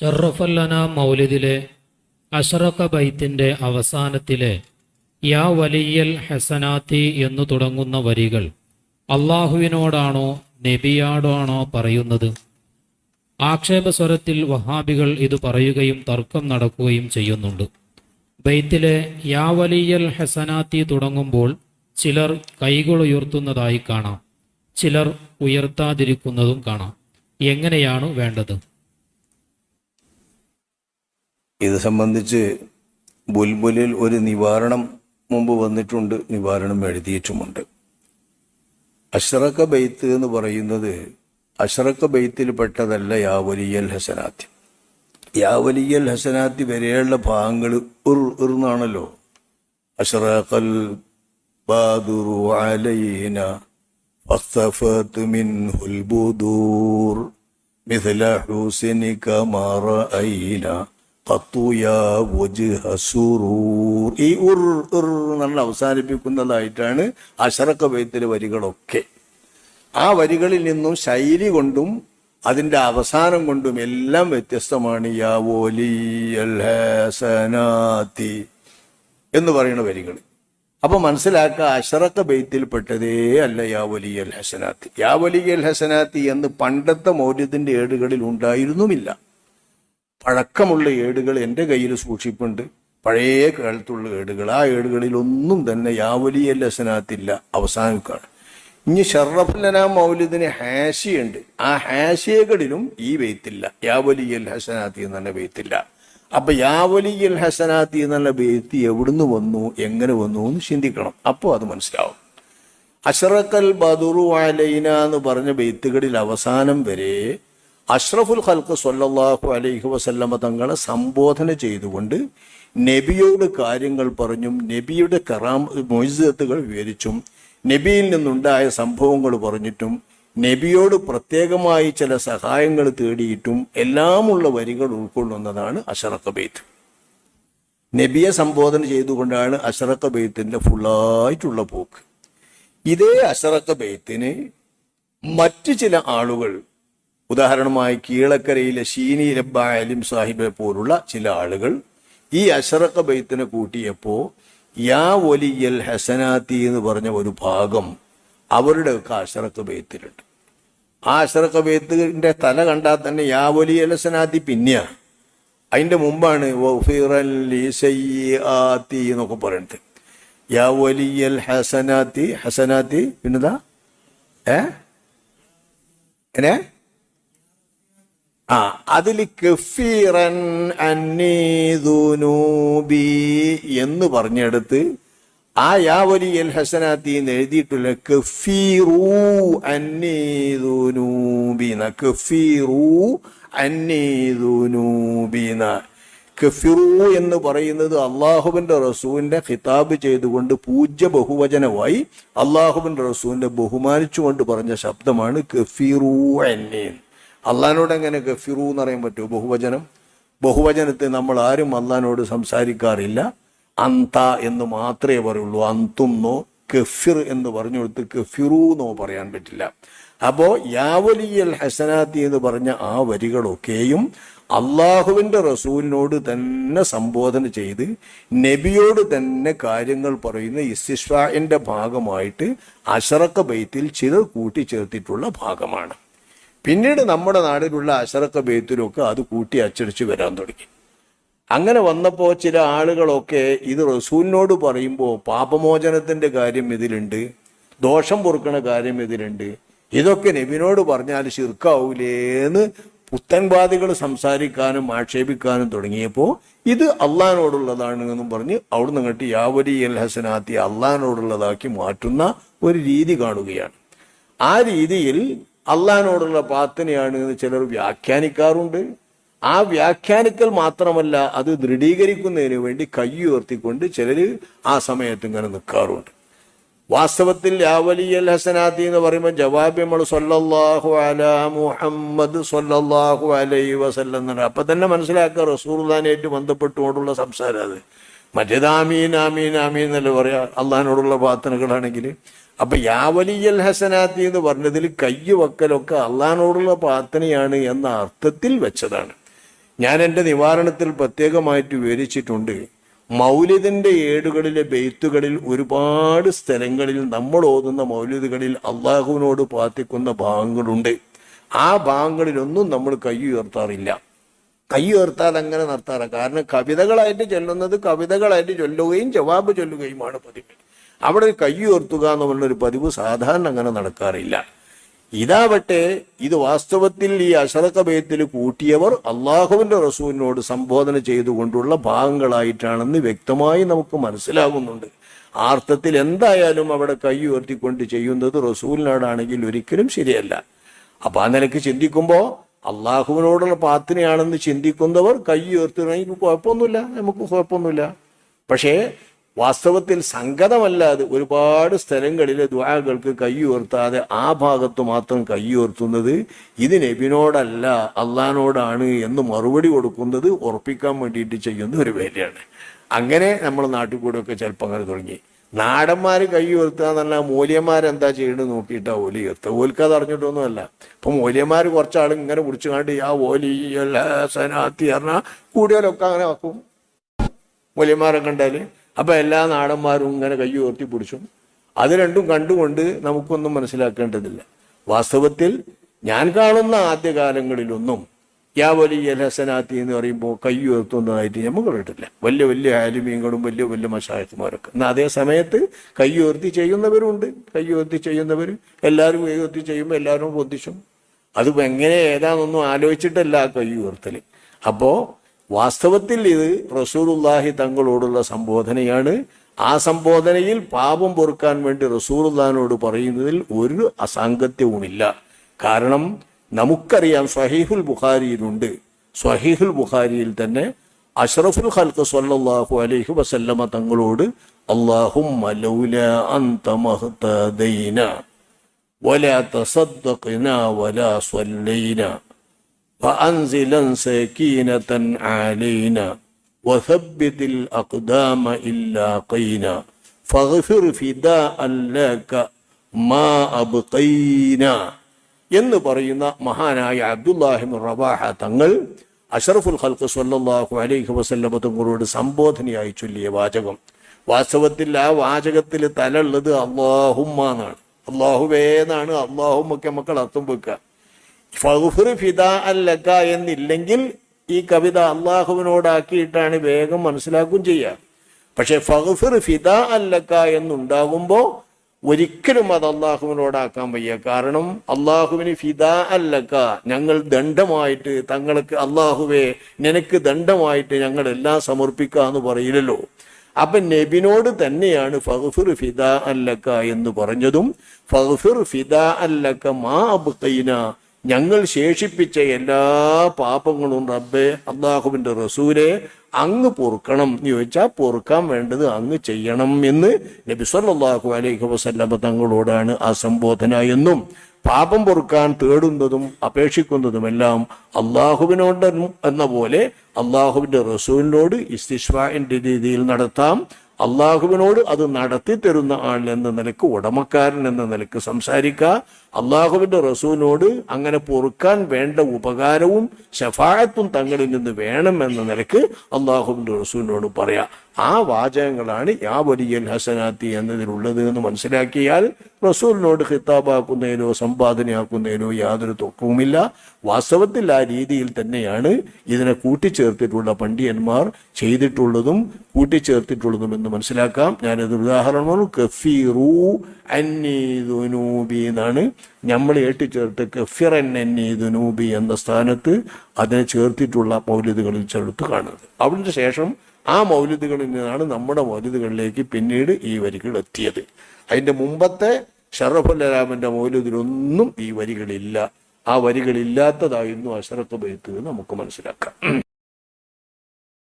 ഷറഫല്ലന മൗലിദിലെ അഷറക്ക ബൈത്തിന്റെ അവസാനത്തിലെ യാ വലിയൽ ഹസനാത്തി എന്നു തുടങ്ങുന്ന വരികൾ അള്ളാഹുവിനോടാണോ നബിയാടാണോ പറയുന്നത്? ആക്ഷേപസ്വരത്തിൽ വഹാബികൾ ഇത് പറയുകയും തർക്കം നടക്കുകയും ചെയ്യുന്നുണ്ട്. ബൈത്തിലെ യാ വലിയൽ ഹസനാത്തി തുടങ്ങുമ്പോൾ ചിലർ കൈകൾ ഉയർത്തുന്നതായി കാണാം. ചിലർ ഉയർത്താതിരിക്കുന്നതും കാണാം. എങ്ങനെയാണ് വേണ്ടത്? ഇത് സംബന്ധിച്ച് ബുൽബുലിൽ ഒരു നിവാരണം മുമ്പ് വന്നിട്ടുണ്ട് നിവാരണം എഴുതിയിട്ടുമുണ്ട് അഷ്റക്ക ബെയ്ത്ത് എന്ന് പറയുന്നത് അഷ്റക്ക ബെയ്ത്തിൽ പെട്ടതല്ല യാവലിയൽ ഹസനാത്തി യാവലിയൽ ഹസനാത്തി വരെയുള്ള ഭാഗങ്ങൾ ഉർ ഉർന്നാണല്ലോ അഷ്റഖൽ ബാദുറു അലൈന فاختفت منه البدور مثل حسنك ما رأينا ഈ ഉർ ഉർ എന്നുള്ള അവസാനിപ്പിക്കുന്നതായിട്ടാണ് അഷറക്ക ബൈത്തിലെ വരികളൊക്കെ. ആ വരികളിൽ നിന്നും ശൈലി കൊണ്ടും അതിന്റെ അവസാനം കൊണ്ടും എല്ലാം വ്യത്യസ്തമാണ്. യാ ഹസനാത്തി എന്ന് പറയുന്ന വരികൾ അപ്പൊ മനസ്സിലാക്കുക അഷറക്ക ബെയ്ത്തിൽപ്പെട്ടതേ അല്ല യാ വലി അൽ ഹസനാത്തി. യാ വലി അൽ ഹസനാത്തി എന്ന് പണ്ടത്തെ മൗര്യത്തിന്റെ ഏടുകളിൽ ഉണ്ടായിരുന്നുമില്ല. പഴക്കമുള്ള ഏടുകൾ എന്റെ കയ്യിൽ സൂക്ഷിപ്പുണ്ട്. പഴയ കാലത്തുള്ള ഏടുകൾ. ആ ഏടുകളിലൊന്നും തന്നെ യാവലിയ ലസനാത്തില്ല. അവസാനിക്കാണ്. ഇനി ഷറഫലന മൗലിദിന് ഹാഷിയുണ്ട് ആ ഹാഷിയകളിലും ഈ വെയ്ത്തില്ല യാവലിയൽ ഹസനാത്തി എന്നുള്ള വെയ്ത്തില്ല അപ്പൊ യാവലിയൽ ഹസനാത്തി എന്നുള്ള വെയ്ത്തി എവിടുന്ന് വന്നു? എങ്ങനെ വന്നു? എന്ന് ചിന്തിക്കണം. അപ്പോൾ അത് മനസ്സിലാവും. അഷറക്കൽ ബദുറു അലൈന എന്ന് പറഞ്ഞ ബെയ്ത്തുകളിൽ അവസാനം വരെ അഷ്റഫുൽ ഖൽക്ക് സൊല്ലാഹു അലൈഹി വസല്ലമ തങ്ങളെ സംബോധന ചെയ്തുകൊണ്ട് നബിയോട് കാര്യങ്ങൾ പറഞ്ഞും നബിയുടെ കറാം മൊയ്സത്തുകൾ വിവരിച്ചും നബിയിൽ നിന്നുണ്ടായ സംഭവങ്ങൾ പറഞ്ഞിട്ടും നബിയോട് പ്രത്യേകമായി ചില സഹായങ്ങൾ തേടിയിട്ടും എല്ലാമുള്ള വരികൾ ഉൾക്കൊള്ളുന്നതാണ് അഷറക്ക ബെയ്ത്ത് നബിയെ സംബോധന ചെയ്തുകൊണ്ടാണ് അഷറക്ക ബെയ്ത്തിന്റെ ഫുള്ളായിട്ടുള്ള പോക്ക്. ഇതേ അഷറക്ക ബെയ്ത്തിന് മറ്റു ചില ആളുകൾ ഉദാഹരണമായി കീഴക്കരയിലെ ഷീനി രബ്ബ അലിം സാഹിബെ പോലുള്ള ചില ആളുകൾ ഈ അഷറക്ക ബൈത്തിനെ കൂട്ടിയപ്പോ യാ ഒലിയൽ ഹസനാത്തി എന്ന് പറഞ്ഞ ഒരു ഭാഗം അവരുടെ ഒക്കെ അഷറക്ക ബൈത്തിലുണ്ട് ആ അഷറക്ക ബൈത്തിന്റെ തല കണ്ടാൽ തന്നെ യാ ഒലിയൽ ഹസനാത്തി പിന്നെയാ. അതിന്റെ മുമ്പാണ് എന്നൊക്കെ പറയുന്നത് യാ വലിയൽ ഹസനാത്തി ഹസനാത്തി പിന്നെന്താ? ഏ? എങ്ങനെ? ആ അതിൽ കഫീറൻ അന്നീദുനൂബി എന്ന് പറഞ്ഞെടുത്ത് ആ യാവലി എൽ ഹസനാത്തി എന്ന് എഴുതിയിട്ടുള്ള കഫീറൂ അന്നീദുനൂബിന കഫീറൂ അന്നീദുനൂബിന കഫിറു എന്ന് പറയുന്നത് അള്ളാഹുവിന്റെ റസൂലിന്റെ ഖിതാബ് ചെയ്തുകൊണ്ട് പൂജ്യ ബഹുവചനമായി അള്ളാഹുവിന്റെ റസൂലിന്റെ ബഹുമാനിച്ചുകൊണ്ട് പറഞ്ഞ ശബ്ദമാണ് കഫിറു അന്നീൻ അള്ളഹാനോട് എങ്ങനെ ഗഫിറു എന്ന് പറയാൻ പറ്റുമോ? ബഹുവചനം. ബഹുവചനത്തെ നമ്മൾ ആരും അള്ളഹാനോട് സംസാരിക്കാറില്ല. അന്ത എന്ന് മാത്രമേ പറയുള്ളൂ. അന്തുന്നോ കഫിർ എന്ന് പറഞ്ഞു കൊടുത്ത് കഫിറു എന്നോ പറയാൻ പറ്റില്ല. അപ്പോ യാവലിയൽ ഹസനാത്തി എന്ന് പറഞ്ഞ ആ വരികളൊക്കെയും അള്ളാഹുവിന്റെ റസൂലിനോട് തന്നെ സംബോധന ചെയ്ത് നബിയോട് തന്നെ കാര്യങ്ങൾ പറയുന്ന ഇസ്തിഷ്വാന്റെ ഭാഗമായിട്ട് അഷറക്ക ബൈത്തിൽ ചിലർ കൂട്ടിച്ചേർത്തിട്ടുള്ള ഭാഗമാണ്. പിന്നീട് നമ്മുടെ നാടിലുള്ള അശറക്ക ബേത്തിലൊക്കെ അത് കൂട്ടി അച്ചടിച്ച് വരാൻ തുടങ്ങി. അങ്ങനെ വന്നപ്പോൾ ചില ആളുകളൊക്കെ ഇത് റസൂലിനോട് പറയുമ്പോൾ പാപമോചനത്തിന്റെ കാര്യം ഇതിലുണ്ട് ദോഷം പൊറുക്കണ കാര്യം ഇതിലുണ്ട് ഇതൊക്കെ നബിനോട് പറഞ്ഞാൽ ശിർക്കാവൂലേന്ന് പുത്തൻവാദികൾ സംസാരിക്കാനും ആക്ഷേപിക്കാനും തുടങ്ങിയപ്പോൾ ഇത് അള്ളഹാനോടുള്ളതാണ് എന്നും പറഞ്ഞ് അവിടുന്ന് അങ്ങോട്ട് യാവലി അൽ ഹസനാത്തി അള്ളഹാനോടുള്ളതാക്കി മാറ്റുന്ന ഒരു രീതി കാണുകയാണ്. ആ രീതിയിൽ അള്ളഹാനോടുള്ള പ്രാർത്ഥനയാണ് എന്ന് ചിലർ വ്യാഖ്യാനിക്കാറുണ്ട്. ആ വ്യാഖ്യാനിക്കൽ മാത്രമല്ല അത് ദൃഢീകരിക്കുന്നതിന് വേണ്ടി കൈ ഉയർത്തിക്കൊണ്ട് ചിലർ ആ സമയത്ത് ഇങ്ങനെ നിൽക്കാറുണ്ട്. വാസ്തവത്തിൽ യാവലിയൽ ഹസനാത്തി എന്ന് പറയുമ്പോൾ ജവാബ് നമ്മൾ സൊല്ലാഹു അല മുഹമ്മദ് സൊല്ലാഹു അലൈ വസല്ലം അപ്പൊ തന്നെ മനസ്സിലാക്കുക റസൂർദാനായിട്ട് ബന്ധപ്പെട്ടുകൊണ്ടുള്ള സംസാരം അത്. മറ്റേത് ആമീൻ ആമീൻ ആമീൻ എന്നല്ലേ പറയാ? അള്ളഹാനോടുള്ള പ്രാർത്ഥനകളാണെങ്കിൽ അപ്പൊ യാവലിയൽ ഹസനാത്തി എന്ന് പറഞ്ഞതിൽ കയ്യ് വക്കലൊക്കെ അള്ളഹാനോടുള്ള പ്രാർത്ഥനയാണ് എന്ന അർത്ഥത്തിൽ വെച്ചതാണ്. ഞാൻ എന്റെ നിവാരണത്തിൽ പ്രത്യേകമായിട്ട് വിവരിച്ചിട്ടുണ്ട് മൗലിദിന്റെ ഏടുകളിലെ ബെയ്ത്തുകളിൽ ഒരുപാട് സ്ഥലങ്ങളിൽ നമ്മൾ ഓതുന്ന മൗലിദുകളിൽ അള്ളാഹുവിനോട് പ്രാർത്ഥിക്കുന്ന ഭാഗങ്ങളുണ്ട്. ആ ഭാഗങ്ങളിലൊന്നും നമ്മൾ കൈ ഉയർത്താറില്ല. കൈ ഉയർത്താൽ അങ്ങനെ നടത്താറ് കാരണം കവിതകളായിട്ട് ചൊല്ലുന്നത് കവിതകളായിട്ട് ചൊല്ലുകയും ജവാബ് ചൊല്ലുകയുമാണ് പതിവ്. അവിടെ ഒരു കൈ ഉയർത്തുക എന്നുള്ളൊരു പതിവ് സാധാരണ അങ്ങനെ നടക്കാറില്ല. ഇതാവട്ടെ ഇത് വാസ്തവത്തിൽ ഈ അഷറക്ക ബേത്തിൽ കൂട്ടിയവർ അള്ളാഹുവിന്റെ റസൂലിനോട് സംബോധന ചെയ്തുകൊണ്ടുള്ള ഭാഗങ്ങളായിട്ടാണെന്ന് വ്യക്തമായി നമുക്ക് മനസ്സിലാകുന്നുണ്ട്. ആർത്ഥത്തിൽ എന്തായാലും അവിടെ കൈ ഉയർത്തിക്കൊണ്ട് ചെയ്യുന്നത് റസൂലിനോടാണെങ്കിൽ ഒരിക്കലും ശരിയല്ല. അപ്പൊ ആ നിലയ്ക്ക് ചിന്തിക്കുമ്പോൾ അള്ളാഹുവിനോടുള്ള പ്രാർത്ഥനയാണെന്ന് ചിന്തിക്കുന്നവർ കൈ ഉയർത്തുകയാണെങ്കിൽ കുഴപ്പമൊന്നുമില്ല നമുക്ക് കുഴപ്പമൊന്നുമില്ല. പക്ഷേ വാസ്തവത്തിൽ സംഗതമല്ലാതെ ഒരുപാട് സ്ഥലങ്ങളിലെ ദ്വാകൾക്ക് കൈ ഉയർത്താതെ ആ ഭാഗത്ത് മാത്രം കൈ ഉയർത്തുന്നത് ഇത് നബിനോടല്ല അള്ളഹാനോടാണ് എന്ന് മറുപടി കൊടുക്കുന്നത് ഉറപ്പിക്കാൻ വേണ്ടിയിട്ട് ചെയ്യുന്ന ഒരു വേലയാണ്. അങ്ങനെ നമ്മൾ നാട്ടിൽ കൂടെ ഒക്കെ ചിലപ്പോൾ അങ്ങനെ തുടങ്ങി. നാടന്മാർ കൈ എന്നല്ല മൂല്യന്മാരെന്താ ചെയ്യണമെന്ന് നോക്കിയിട്ടാ ഓലി. ഉയർത്തുക ഓൽക്ക് അത് അറിഞ്ഞിട്ടൊന്നുമല്ല. ഇപ്പൊ മൂല്യന്മാർ കുറച്ചാൾ ഇങ്ങനെ പിടിച്ചു കാണ്ട് ആ ഓലി സനാത്തി പറഞ്ഞാൽ കൂടിയാലൊക്കെ അങ്ങനെ ആക്കും. മൂല്യന്മാരെ കണ്ടാൽ അപ്പൊ എല്ലാ നാടന്മാരും ഇങ്ങനെ കൈ ഉയർത്തി പിടിച്ചു. അത് രണ്ടും കണ്ടുകൊണ്ട് നമുക്കൊന്നും മനസ്സിലാക്കേണ്ടതില്ല. വാസ്തവത്തിൽ ഞാൻ കാണുന്ന ആദ്യകാലങ്ങളിലൊന്നും യാ വലിയ ഹസനാത്തി എന്ന് പറയുമ്പോൾ കൈ ഉയർത്തുന്നതായിട്ട് നമുക്ക് കണ്ടിട്ടില്ല വലിയ വലിയ ആലുമീങ്ങളും വലിയ വലിയ മഷായത്തുമാരൊക്കെ. എന്നാൽ അതേ സമയത്ത് കൈ ഉയർത്തി ചെയ്യുന്നവരുണ്ട്. കൈ ഉയർത്തി ചെയ്യുന്നവർ എല്ലാവരും കൈ ഉയർത്തി ചെയ്യുമ്പോൾ എല്ലാവരും പൊന്തിച്ചും അത് എങ്ങനെ ഏതാണെന്നൊന്നും ആലോചിച്ചിട്ടല്ല കൈ ഉയർത്തൽ അപ്പോ വാസ്തവത്തിൽ ഇത് റസൂറുല്ലാഹി തങ്ങളോടുള്ള സംബോധനയാണ്. ആ സംബോധനയിൽ പാപം പൊറുക്കാൻ വേണ്ടി റസൂറുല്ലാഹിനോട് പറയുന്നതിൽ ഒരു അസാംഗത്യവുമില്ല. കാരണം നമുക്കറിയാം സ്വഹീഹുൽ ബുഖാരിയിലുണ്ട്. സ്വഹീഹുൽ ബുഖാരിയിൽ തന്നെ അഷ്റഫുൽ ഖൽക്ക് സല്ലല്ലാഹു അലൈഹി വസല്ലമ തങ്ങളോട് അള്ളാഹുമ്മ فأنزلا سكينة علينا وثبت الأقدام إلا قينا فاغفر فداء لك ما أبقينا എന്ന് പറയുന്ന മഹാനായ അബ്ദുല്ലാഹിം റവാഹ തങ്ങൾ അഷറഫുൽ ഖൽക്ക് സല്ലല്ലാഹു അലൈഹി വസല്ലമ തങ്ങളോട് സംബോധനയായി ചൊല്ലിയ വാചകം വാസ്തവത്തിൽ ആ വാചകത്തിൽ തലുള്ളത് അള്ളാഹുമ്മ എന്നാണ് അള്ളാഹുവേ എന്നാണ് അള്ളാഹുമ്മൊക്കെ മക്കൾ അർത്ഥം വെക്കുക ഫൗഫിർ ഫിദ അല്ലക്ക എന്നില്ലെങ്കിൽ ഈ കവിത അള്ളാഹുവിനോടാക്കിയിട്ടാണ് വേഗം മനസ്സിലാക്കുകയും ചെയ്യുക പക്ഷെ ഫൗഫിർ ഫിദ അല്ലക്ക എന്നുണ്ടാകുമ്പോൾ ഒരിക്കലും അത് അള്ളാഹുവിനോടാക്കാൻ വയ്യ. കാരണം അള്ളാഹുവിന് ഫിദ അല്ലക്ക ഞങ്ങൾ ദണ്ഡമായിട്ട് തങ്ങൾക്ക് അള്ളാഹുവെ നിനക്ക് ദണ്ഡമായിട്ട് ഞങ്ങൾ എല്ലാം സമർപ്പിക്കുക എന്ന് പറയില്ലല്ലോ. അപ്പൊ നബിനോട് തന്നെയാണ് ഫഗ്ഫിർ ഫിദ അല്ലക്ക എന്ന് പറഞ്ഞതും. ഫഗ്ഫിർ ഫിദ അല്ലക്ക മാ അബ്ഖൈന ഞങ്ങൾ ശേഷിപ്പിച്ച എല്ലാ പാപങ്ങളും റബ്ബെ അള്ളാഹുവിന്റെ റസൂലെ അങ്ങ് പൊറുക്കണം. എന്ന് ചോദിച്ചാൽ പൊറുക്കാൻ വേണ്ടത് അങ്ങ് ചെയ്യണം എന്ന് നബി സല്ലാഹു അലൈഹി വസല്ലമ തങ്ങളോടാണ് ആ സംബോധന എന്നും പാപം പൊറുക്കാൻ തേടുന്നതും അപേക്ഷിക്കുന്നതുമെല്ലാം അള്ളാഹുവിനോട് എന്ന പോലെ അള്ളാഹുവിന്റെ റസൂലിനോട് ഇസ്തിഷ്വാന്റെ രീതിയിൽ നടത്താം. അള്ളാഹുവിനോട് അത് നടത്തി തരുന്ന ആൾ എന്ന നിലയ്ക്ക് ഉടമക്കാരൻ എന്ന നിലയ്ക്ക് സംസാരിക്കുക. അള്ളാഹുവിന്റെ റസൂലിനോട് അങ്ങനെ പൊറുക്കാൻ വേണ്ട ഉപകാരവും ഷഫായത്തും തങ്ങളിൽ നിന്ന് വേണം എന്ന നിലയ്ക്ക് അള്ളാഹുവിന്റെ റസൂലിനോട് പറയാം. ആ വാചകങ്ങളാണ് യാ വലിയൽ ഹസനാത്തി എന്നതിലുള്ളത് എന്ന് മനസ്സിലാക്കിയാൽ റസൂലിനോട് ഹിത്താബാക്കുന്നതിനോ സമ്പാദനയാക്കുന്നതിനോ യാതൊരു തൊക്കവുമില്ല വാസ്തവത്തിൽ ആ രീതിയിൽ തന്നെയാണ് ഇതിനെ കൂട്ടിച്ചേർത്തിട്ടുള്ള പണ്ഡിയന്മാർ ചെയ്തിട്ടുള്ളതും കൂട്ടിച്ചേർത്തിട്ടുള്ളതും എന്ന് മനസ്സിലാക്കാം. ഞാനത് ഉദാഹരണമാണ് ദുനൂബി എന്നാണ്. നമ്മൾ ഏട്ടിച്ചേർത്ത് കഫിറൻ അന്നി ദുനൂബി എന്ന സ്ഥാനത്ത് അതിനെ ചേർത്തിട്ടുള്ള മൗലിദുകളിൽ ചേർത്ത് കാണുന്നത്. അതിന് ശേഷം ആ മൗലിദുകളിൽ നിന്നാണ് നമ്മുടെ മൗലിദുകളിലേക്ക് പിന്നീട് ഈ വരികൾ എത്തിയത്. അതിന്റെ മുമ്പത്തെ ഷറഫുല്ലരാമന്റെ മൗലിദിലൊന്നും ഈ വരികളില്ല. ആ വരികളില്ലാത്തതായിരുന്നു അഷറത്ത് ബൈത്ത് നമുക്ക് മനസ്സിലാക്കാം.